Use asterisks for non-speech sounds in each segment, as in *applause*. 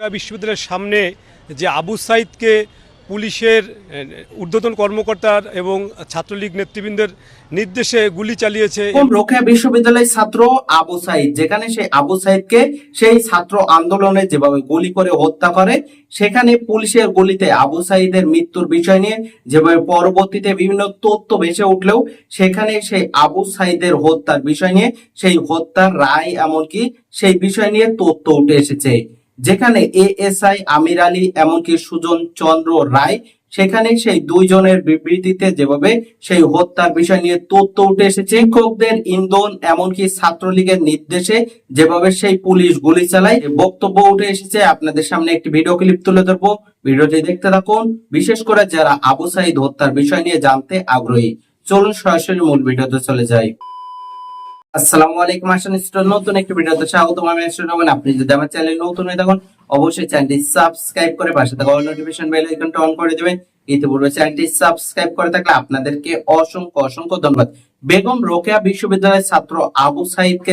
বিশ্ববিদ্যালয়ের সামনে যে আবু সাইদকে পুলিশের ঊর্ধ্বতন কর্মকর্তার এবং ছাত্রলীগ নেতৃবৃন্দের নির্দেশে গুলি চালিয়েছে রোকেয়া বিশ্ববিদ্যালয়ের ছাত্র আবু সাইদ, যেখানে সেই আবু সাইদকে সেই ছাত্র আন্দোলনে যেভাবে গুলি করে হত্যা করে, সেখানে পুলিশের গুলিতে আবু সাইদের মৃত্যুর বিষয় নিয়ে যেভাবে পরবর্তীতে বিভিন্ন তথ্য ভেসে উঠলেও, সেখানে সেই আবু সাইদের হত্যার বিষয় নিয়ে, সেই হত্যার রায় এমনকি সেই বিষয় নিয়ে তথ্য উঠে এসেছে। যেখানে এএসআই, আমির আলী, এমনকি সুজন চন্দ্র রায়, সেখানে সেই দুইজনের বিবৃতিতে যেভাবে সেই হত্যার বিষয় নিয়ে তথ্য উঠে এসেছে, শিক্ষকদের ইন্ধন, এমনকি ছাত্রলীগের নির্দেশে যেভাবে সেই পুলিশ গুলি চালায় বক্তব্য উঠে এসেছে। আপনাদের সামনে একটি ভিডিও ক্লিপ তুলে ধরবো। ভিডিওটি দেখতে থাকুন, বিশেষ করে যারা আবু সাইদ হত্যার বিষয় নিয়ে জানতে আগ্রহী। চলুন সরাসরি মূল ভিডিওতে চলে যাই। আসসালামু আলাইকুম আসান নতুন একটি ভিডিওতে স্বাগত আমি আসলে আপনি যদি আমার চ্যানেলে নতুন হয়ে থাকুন, অবশ্যই চ্যানেলটি সাবস্ক্রাইব করে পাশে থাকা নোটিফিকেশন বেল আইকনটা অন করে দিবেন। ইতিপূর্বে চ্যানেলটি সাবস্ক্রাইব করে থাকলে আপনাদেরকে অসংখ্য অসংখ্য ধন্যবাদ। বেগম রোকেয়া বিশ্ববিদ্যালয়ের ছাত্র আবু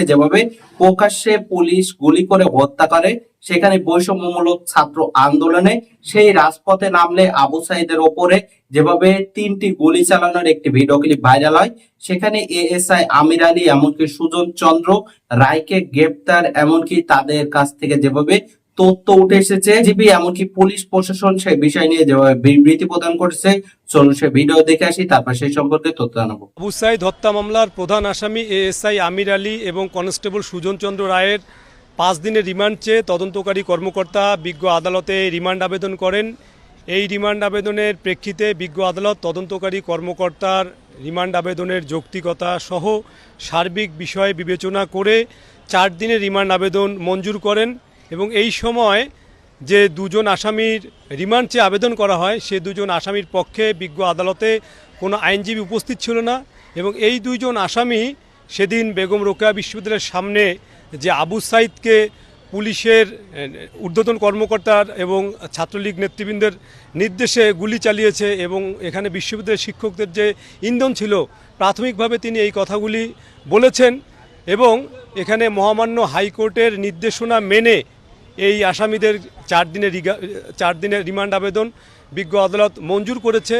যেভাবে প্রকাশ্যে পুলিশ গুলি করে হত্যা করে, সেখানে বৈষম্যমূলক ছাত্র আন্দোলনে সেই রাজপথে নামলে আবু সাইদের ওপরে যেভাবে তিনটি গুলি চালানোর একটি ভিডিও ক্লিপ ভাইরাল হয়, সেখানে এএসআই আমির আলী, এমনকি সুজন চন্দ্র রায়কে গ্রেপ্তার, এমনকি তাদের কাছ থেকে যেভাবে তথ্য উঠে এসেছে। জিবি এমনকি পুলিশ প্রশাসন সেই বিষয় নিয়ে বিবৃতি প্রদান করেছে, চলুন সে ভিডিও দেখে আসি, তারপর সেই সম্পর্কে তথ্য জানাব। আবু সাইদ হত্যা মামলার প্রধান আসামি এএসআই আমির আলী এবং কনস্টেবল সুজন চন্দ্র রায়ের পাঁচ দিনের রিমান্ড চেয়ে তদন্তকারী কর্মকর্তা বিজ্ঞ আদালতে রিমান্ড আবেদন করেন। এই রিমান্ড আবেদনের প্রেক্ষিতে বিজ্ঞ আদালত তদন্তকারী কর্মকর্তার রিমান্ড আবেদনের যৌক্তিকতা সহ সার্বিক বিষয় বিবেচনা করে চার দিনের রিমান্ড আবেদন মঞ্জুর করেন। এবং এই সময় যে দুজন আসামির রিমান্ড চেয়ে আবেদন করা হয়, সে দুজন আসামির পক্ষে বিজ্ঞ আদালতে কোনো আইনজীবী উপস্থিত ছিল না এবং এই দুইজন আসামি সেদিন বেগম রোকেয়া বিশ্ববিদ্যালয়ের সামনে যে আবু সাইদকে পুলিশের ঊর্ধ্বতন কর্মকর্তার এবং ছাত্রলীগ নেতৃবৃন্দের নির্দেশে গুলি চালিয়েছে এবং এখানে বিশ্ববিদ্যালয়ের শিক্ষকদের যে ইন্ধন ছিল, প্রাথমিকভাবে তিনি এই কথাগুলি বলেছেন এবং এখানে মহামান্য হাইকোর্টের নির্দেশনা মেনে এই আসামিদের চার দিনের চার দিনের রিমান্ড আবেদন বিজ্ঞ আদালত মঞ্জুর করেছে।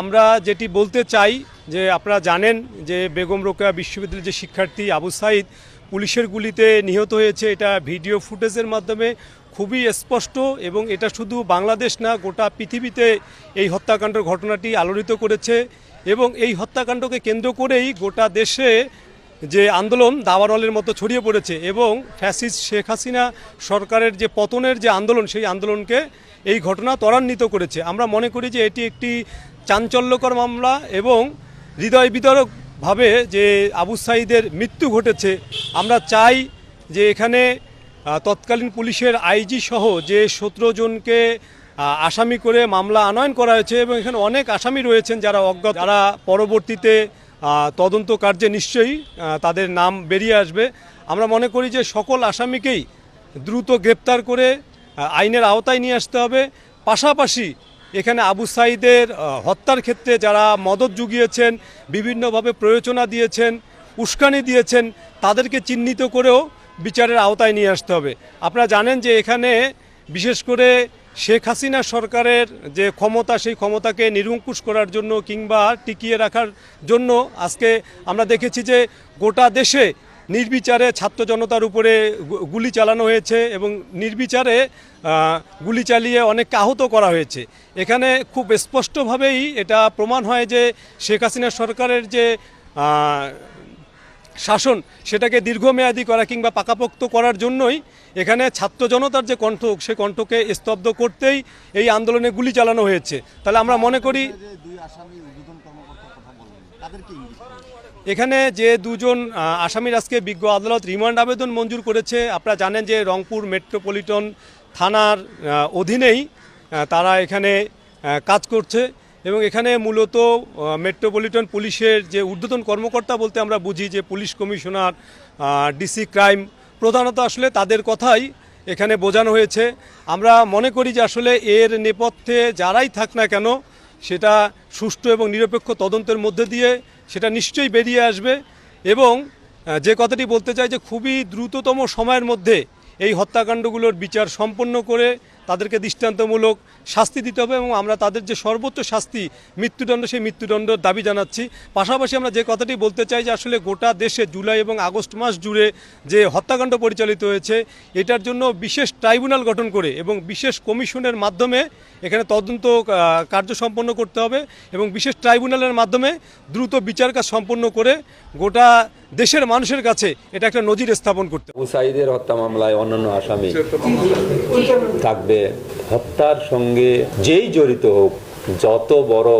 আমরা যেটি বলতে চাই যে আপনারা জানেন যে বেগম রোকেয়া বিশ্ববিদ্যালয়ের যে শিক্ষার্থী আবু সাইদ পুলিশের গুলিতে নিহত হয়েছে। এটা ভিডিও ফুটেজের মাধ্যমে খুবই স্পষ্ট এবং এটা শুধু বাংলাদেশ না, গোটা পৃথিবীতে এই হত্যাকাণ্ডের ঘটনাটি আলোড়িত করেছে এবং এই হত্যাকাণ্ডকে কেন্দ্র করেই গোটা দেশে যে আন্দোলন দাওয়ারলের মতো ছড়িয়ে পড়েছে এবং ফ্যাসিস্ট শেখ হাসিনা সরকারের যে পতনের যে আন্দোলন, সেই আন্দোলনকে এই ঘটনা ত্বরান্বিত করেছে। আমরা মনে করি যে এটি একটি চাঞ্চল্যকর মামলা এবং হৃদয় বিদারকভাবে যে আবু সাইদের মৃত্যু ঘটেছে। আমরা চাই যে এখানে তৎকালীন পুলিশের আইজি সহ যে সতেরো জনকে আসামি করে মামলা আনয়ন করা হয়েছে এবং এখানে অনেক আসামি রয়েছেন যারা অজ্ঞাত। যারা পরবর্তীতে তদন্ত কার্যে নিশ্চয়ই তাদের নাম বেরিয়ে আসবে। আমরা মনে করি যে সকল আসামিকেই দ্রুত গ্রেপ্তার করে আইনের আওতায় নিয়ে আসতে হবে। পাশাপাশি এখানে আবু সাইদের হত্যার ক্ষেত্রে যারা মদত জুগিয়েছেন, বিভিন্নভাবে প্রয়োজনা দিয়েছেন, উস্কানি দিয়েছেন, তাদেরকে চিহ্নিত করেও বিচারের আওতায় নিয়ে আসতে হবে। আপনারা জানেন যে এখানে বিশেষ করে শেখ হাসিনা সরকারের যে ক্ষমতা, সেই ক্ষমতাকে নিরঙ্কুশ করার জন্য কিংবা টিকিয়ে রাখার জন্য আজকে আমরা দেখেছি যে গোটা দেশে নির্বিচারে ছাত্র জনতার উপরে গুলি চালানো হয়েছে এবং নির্বিচারে গুলি চালিয়ে অনেককে আহত করা হয়েছে। এখানে খুব স্পষ্টভাবেই এটা প্রমাণ হয় যে শেখ হাসিনা সরকারের যে শাসন সেটাকে দীর্ঘমেয়াদী করা কিংবা পাকাপোক্ত করার জন্যই এখানে ছাত্র জনতার যে কণ্ঠ, সে কণ্ঠকে স্তব্ধ করতেই এই আন্দোলনে গুলি চালানো হয়েছে তাহলে আমরা মনে করি। এখানে যে দুজন আসামির আজকে বিজ্ঞ আদালত রিমান্ড আবেদন মঞ্জুর করেছে, আপনারা জানেন যে রংপুর মেট্রোপলিটন থানার অধীনেই তারা এখানে কাজ করছে এবং এখানে মূলত মেট্রোপলিটন পুলিশের যে ঊর্ধ্বতন কর্মকর্তা বলতে আমরা বুঝি যে পুলিশ কমিশনার ডিসি ক্রাইম প্রধানত আসলে তাদের কথাই এখানে বোঝানো হয়েছে। আমরা মনে করি যে আসলে এর নেপথ্যে যারাই থাক না কেন, সেটা সুষ্ঠু এবং নিরপেক্ষ তদন্তের মধ্যে দিয়ে সেটা নিশ্চয়ই বেরিয়ে আসবে এবং যে কথাটি বলতে চাই যে খুবই দ্রুততম সময়ের মধ্যে এই হত্যাকাণ্ডগুলোর বিচার সম্পন্ন করে তাদেরকে দৃষ্টান্তমূলক শাস্তি দিতে হবে এবং আমরা তাদের যে সর্বোচ্চ শাস্তি, মৃত্যুদণ্ড, সেই মৃত্যুদণ্ডের দাবি জানাচ্ছি। পাশাপাশি আমরা যে কথাটি বলতে চাই যে আসলে গোটা দেশে জুলাই এবং আগস্ট মাস জুড়ে যে হত্যাকাণ্ড পরিচালিত হয়েছে, এটার জন্য বিশেষ ট্রাইব্যুনাল গঠন করে এবং বিশেষ কমিশনের মাধ্যমে এখানে তদন্ত কার্য সম্পন্ন করতে হবে এবং বিশেষ ট্রাইব্যুনালের মাধ্যমে দ্রুত বিচার কাজ সম্পন্ন করে গোটা দেশের মানুষের কাছে এটা একটা নজির স্থাপন করতে। আবু হত্যা মামলায় অন্যান্য আসামি থাকবে। হত্যার সঙ্গে যেই জড়িত হোক, যত বড়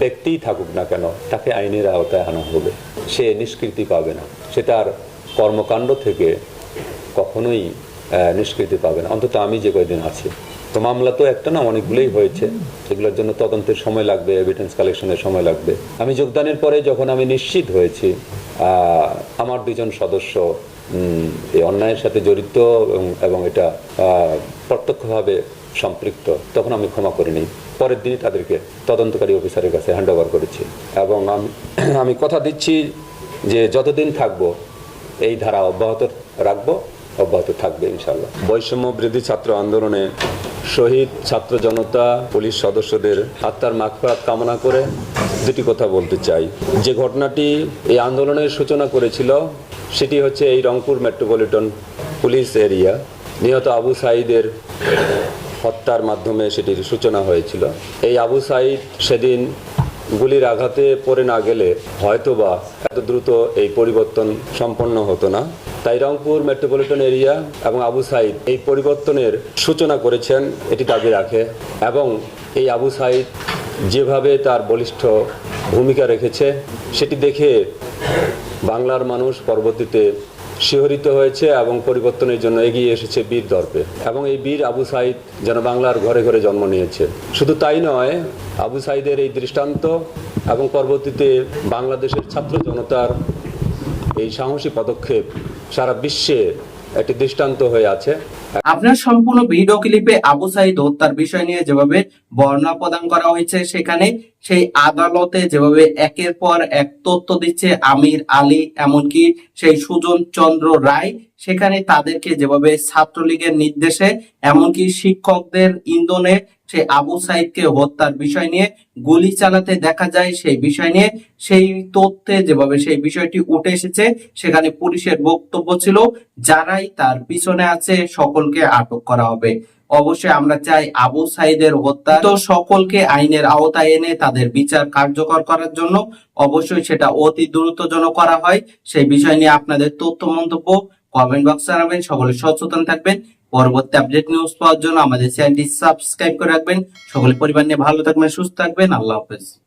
ব্যক্তিই থাকুক না কেন, তাকে আইনের আওতায় আনা হবে। সে নিষ্কৃতি পাবে না। সে তার কর্মকাণ্ড থেকে কখনোই নিষ্কৃতি পাবে না। অন্তত আমি যে কয়দিন আছি। তো মামলা তো একটা না, অনেকগুলোই হয়েছে। সেগুলোর জন্য তদন্তের সময় লাগবে এভিডেন্স কালেকশনের সময় লাগবে। আমি যোগদানের পরে যখন আমি নিশ্চিত হয়েছি আমার দুজন সদস্য এই অন্যায়ের সাথে জড়িত এবং- এটা প্রত্যক্ষভাবে সম্পৃক্ত, তখন আমি ক্ষমা করিনি পরের দিনই তাদেরকে তদন্তকারী অফিসারের কাছে হ্যান্ড ওভার করেছি। এবং আমি *clears throat* আমি কথা দিচ্ছি যে যতদিন থাকব, এই ধারা অব্যাহত রাখব, অব্যাহত থাকবে ইনশাল্লাহ বৈষম্য বৃদ্ধি ছাত্র আন্দোলনে শহীদ, ছাত্র জনতা, পুলিশ সদস্যদের আত্মার মাগফারাত কামনা করে দুটি কথা বলতে চাই। যে ঘটনাটি এই আন্দোলনের সূচনা করেছিল, সেটি হচ্ছে এই রংপুর মেট্রোপলিটন পুলিশ এরিয়া। নিহত আবু সাইদের হত্যার মাধ্যমে সেটির সূচনা হয়েছিল। এই আবু সাইদ সেদিন গুলির আঘাতে পড়ে না গেলে হয়তোবা এত দ্রুত এই পরিবর্তন সম্পন্ন হতো না। তাই রংপুর মেট্রোপলিটন এরিয়া এবং আবু সাইদ এই পরিবর্তনের সূচনা করেছেন, এটি দাবি রাখে। এবং এই আবু সাইদ যেভাবে তার বলিষ্ঠ ভূমিকা রেখেছে, সেটি দেখে বাংলার মানুষ পরবর্তীতে শিহরিত হয়েছে এবং পরিবর্তনের জন্য এগিয়ে এসেছে বীর দর্পে। এবং এই বীর আবু সাইদ যেন বাংলার ঘরে ঘরে জন্ম নিয়েছে। শুধু তাই নয়, আবু সাইদের এই দৃষ্টান্ত এবং পরবর্তীতে বাংলাদেশের ছাত্র জনতার এই সাহসী পদক্ষেপ সারা বিশ্বে একটি দৃষ্টান্ত হয়ে আছে। আপনার সম্পূর্ণ ভিডিও ক্লিপে আবু সাইদ হত্যার বিষয় নিয়ে যেভাবে বর্ণনা প্রদান করা হয়েছে, সেখানে সেই আদালতে যেভাবে একের পর এক তথ্য দিচ্ছে আমির আলী, এমনকি সেই সুজন চন্দ্র রায়, সেখানে তাদেরকে যেভাবে ছাত্রলীগের নির্দেশে, এমনকি শিক্ষকদের ইন্ধনে সেই আবু সাইদকে হত্যার বিষয় নিয়ে গুলি চালাতে দেখা যায় সেই বিষয় নিয়ে। সেই তথ্যে যেভাবে সেই বিষয়টি উঠে এসেছে, সেখানে পুলিশের বক্তব্য ছিল, যারাই তার পিছনে আছে সকলকে আটক করা হবে। অবশ্যই আমরা চাই আবু সাইদের হত্যা তো সকলকে আইনের আওতায় এনে তাদের বিচার কার্যকর করার জন্য। অবশ্যই সেটা অতি দ্রুত করা হয়। সেই বিষয় নিয়ে আপনাদের তথ্য মন্তব্য কমেন্ট বক্সে জানাবেন। সকলে সচেতন থাকবেন। পরবর্তী আপডেট নিউজ পাওয়ার জন্য আমাদের চ্যানেলটি সাবস্ক্রাইব করে রাখবেন। সকলের পরিবার নিয়ে ভালো থাকবেন, সুস্থ থাকবেন। আল্লাহ হাফেজ।